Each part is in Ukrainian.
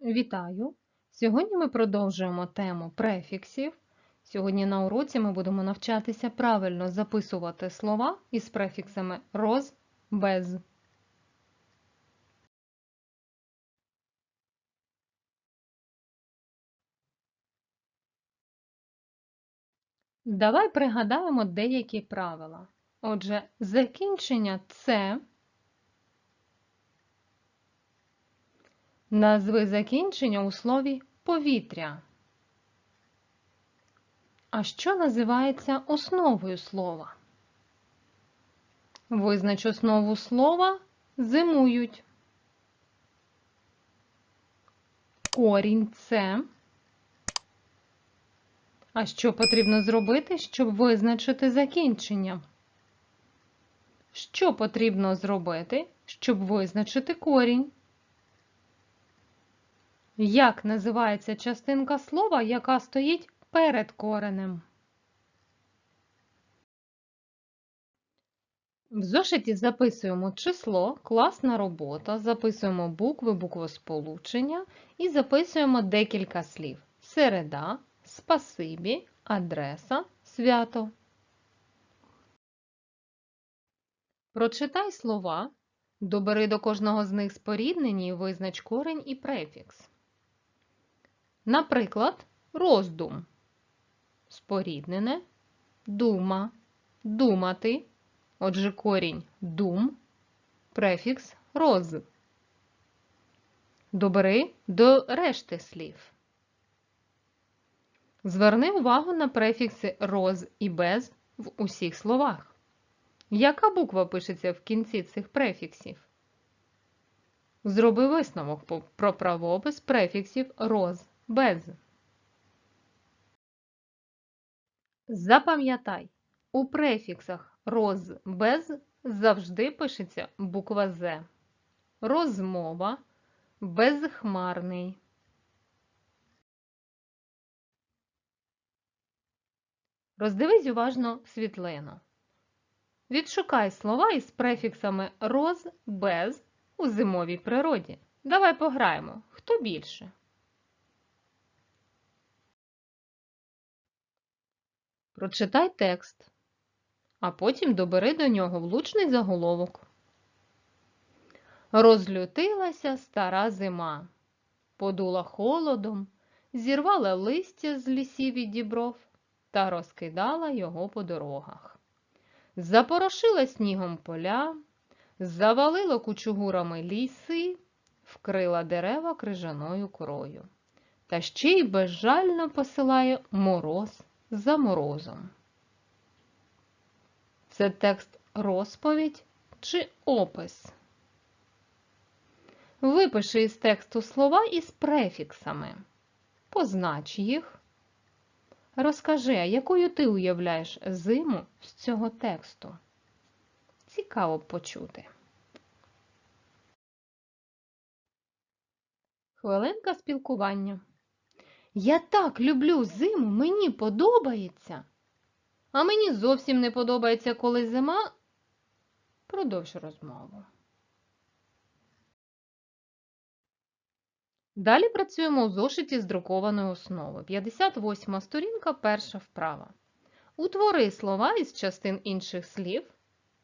Вітаю! Сьогодні ми продовжуємо тему префіксів. Сьогодні на уроці ми будемо навчатися правильно записувати слова із префіксами роз, без. Давай пригадаємо деякі правила. Отже, закінчення це Назви закінчення у слові повітря. А що називається основою слова? Визнач основу слова зимують. Корінь це. А що потрібно зробити, щоб визначити закінчення? Що потрібно зробити, щоб визначити корінь? Як називається частинка слова, яка стоїть перед коренем? В зошиті записуємо число, класна робота, записуємо букви, буквосполучення і записуємо декілька слів. Середа, спасибі, адреса, свято. Прочитай слова, добери до кожного з них споріднені і визнач корень і префікс. Наприклад, роздум. Споріднене, дума, думати. Отже, корінь дум, префікс роз. Добери до решти слів. Зверни увагу на префікси роз і без в усіх словах. Яка буква пишеться в кінці цих префіксів? Зроби висновок про правопис префіксів роз без. Запам'ятай, у префіксах роз без завжди пишеться буква З. Розмова безхмарний. Роздивись уважно світлину. Відшукай слова із префіксами роз без у зимовій природі. Давай пограємо. Хто більше? Прочитай текст, а потім добери до нього влучний заголовок. Розлютилася стара зима, подула холодом, зірвала листя з лісів і дібров та розкидала його по дорогах. Запорошила снігом поля, завалила кучугурами ліси, вкрила дерева крижаною корою. Та ще й безжально посилає мороз за морозом. Це текст розповідь чи опис. Випиши із тексту слова із префіксами. Познач їх. Розкажи, якою ти уявляєш зиму з цього тексту? Цікаво почути. Хвилинка спілкування. Я так люблю зиму, мені подобається. А мені зовсім не подобається, коли зима. Продовж розмову. Далі працюємо у зошиті з друкованої основи. 58 сторінка, перша вправа. Утвори слова із частин інших слів.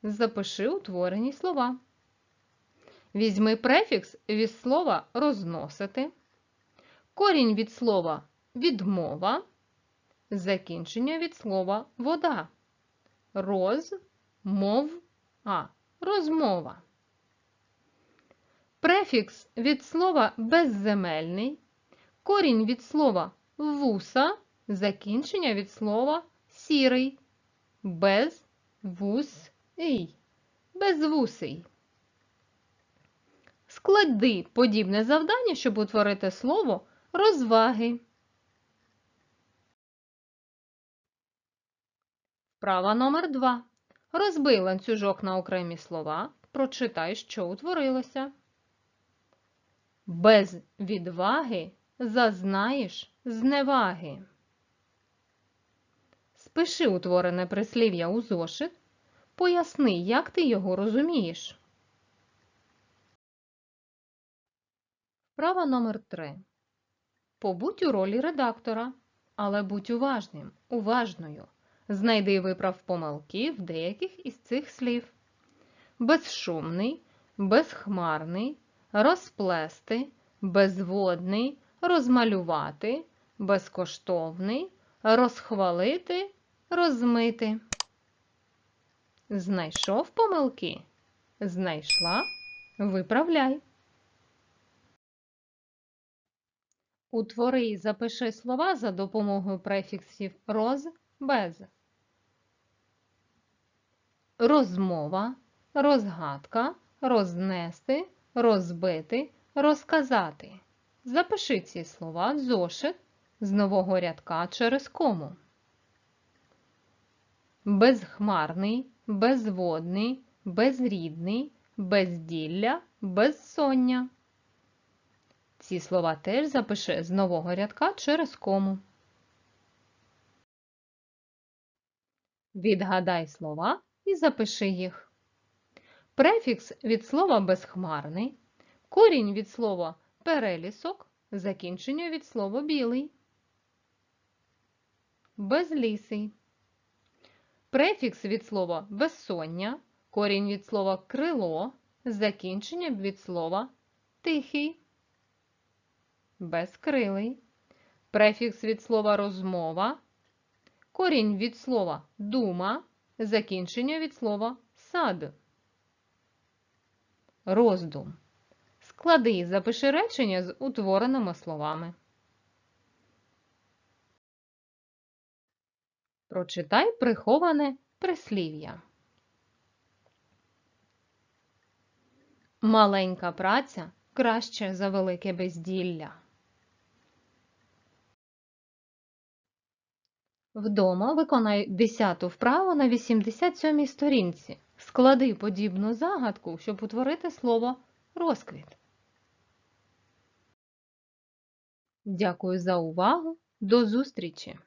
Запиши утворені слова. Візьми префікс від слова розносити. Корінь від слова відмова, закінчення від слова вода. Роз, мов, а. Розмова. Префікс від слова безземельний, корінь від слова вуса, закінчення від слова сірий, без вус безвусий. Склади подібне завдання, щоб утворити слово розваги. Вправа номер 2. Розбий ланцюжок на окремі слова. Прочитай, що утворилося. Без відваги зазнаєш зневаги. Спиши утворене прислів'я у зошит. Поясни, як ти його розумієш. Права номер 3. Побудь у ролі редактора, але будь уважним, уважною. Знайди виправ помилки в деяких із цих слів. Безшумний, безхмарний, розплести, безводний, розмалювати, безкоштовний, розхвалити, розмити. Знайшов помилки? Знайшла? Виправляй. Утвори і запиши слова за допомогою префіксів роз, без. Розмова, розгадка, рознести, розбити, розказати. Запиши ці слова в зошит з нового рядка через кому. Безхмарний, безводний, безрідний, безділля, безсоння. Ці слова теж запиши з нового рядка через кому. Відгадай слова і запиши їх. Префікс від слова безхмарний, корінь від слова перелісок, закінчення від слова білий. Безлісий. Префікс від слова безсоння, корінь від слова крило, закінчення від слова тихий. Безкрилий. Префікс від слова розмова, корінь від слова дума, закінчення від слова сад. Роздум. Склади і запиши речення з утвореними словами. Прочитай приховане прислів'я. Маленька праця краще за велике безділля. Вдома виконай 10-ту вправу на 87-й сторінці. Склади подібну загадку, щоб утворити слово розквіт. Дякую за увагу. До зустрічі!